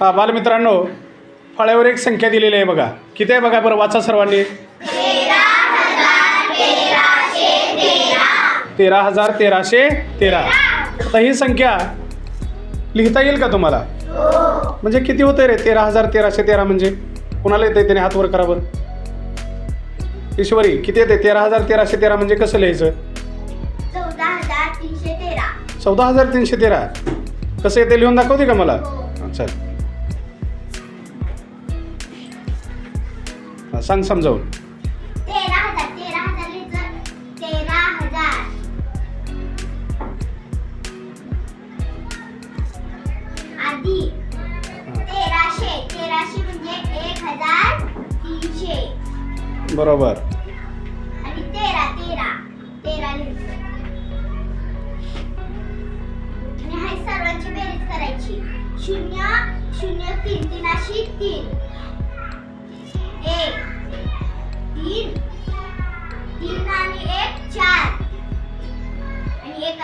हा बालमित्रांनो फळ्यावर एक संख्या दिलेली आहे बघा. किती आहे बघा बरं वाचा सर्वांनी. तेरा हजार तेराशे तेरा. आता ही संख्या लिहिता येईल का तुम्हाला? म्हणजे किती होतं रे? तेरा हजार तेराशे तेरा म्हणजे? कुणाला येते त्याने हात वर करा बरं? ईश्वरी किती येते तेरा हजार तेराशे तेरा म्हणजे कसं लिहायचं? चौदा हजार तीनशे तेरा. कसं येते लिहून दाखवते का मला? हा, हा, सांग समजावून. तेरा हजार तेरा हजार लिहायचं तेरा हजार. आधी तेराशे तेराशे म्हणजे एक हजार तीनशे. बरोबर. आणि तेरा तेरा तेरा आणि हा सर्वांची बेरीज करायची. शून्य शून्य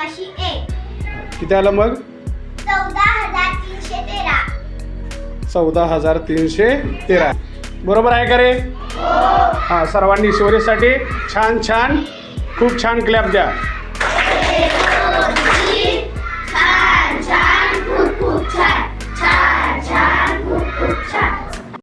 आणि एक. किती आलं मग? चौदा हजार तीनशे तेरा. चौदा हजार तीनशे तेरा. बरोबर आहे का रे? हां सर्वांनी ईश्वरीसाठी छान छान खूप छान क्लॅप द्या.